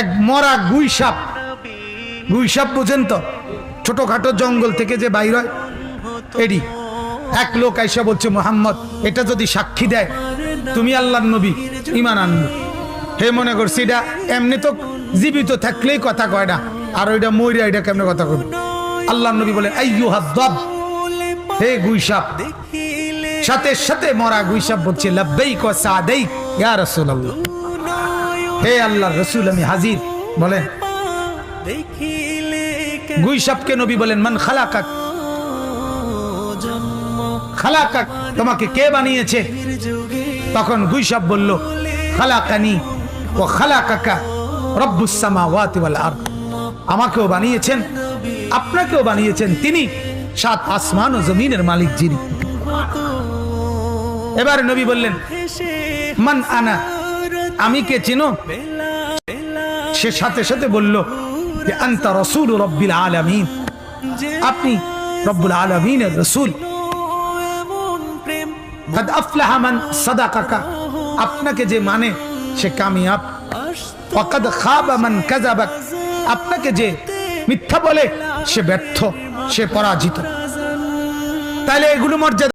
এক মরা গুই সাপ গুই সাপ বুঝেন তো? ছোটখাটো জঙ্গল থেকে যে বাইর হয়। এডি, এক লোক আইসা বলছে, মোহাম্মদ, এটা যদি সাক্ষী দেয়, তুমি আল্লাহর নবী ইমান আনব। হে মনে করছি এটা এমনি তো জীবিত থাকলেই কথা কয় না। আর ওইটা মইরা এটা কেমনে কথা কবে আল্লাহ নবী বলে আইয়ু হাদ্দাব হে গুইসাপ, সাথে সাথে মরা গুইসাপ বলছে, লাব্বাইক ওয়া সাদাইক ইয়া রাসূলুল্লাহ। হে আল্লাহর রাসূল, আমি হাজির। বলেন। গুইসাপকে নবী বলেন, মান খালাকাক। খালাকাক, তোমাকে কে বানিয়েছে? তখন গুইসাপ বলল, খালাকানি ও খালাকাকা রব্বুস সামাওয়াতি ওয়াল আরদ। আমাকেও বানিয়েছেন, আপনাকেও বানিয়েছেন তিনি, সাত আসমান ও জমিনের মালিক যিনি। এবারে নবী বললেন, মান আনা আমি কে চিনো? সে সাথে সাথে বলল, যে আন্তা রসুল রব্বিল আলমিন। আপনি রব্বুল আলমিনের রসুল। আপনাকে যে মানে সে কামিয়াব। আপনাকে যে মিথ্যা বলে, সে ব্যর্থ, সে পরাজিত। তাহলে এগুলো মর্যাদা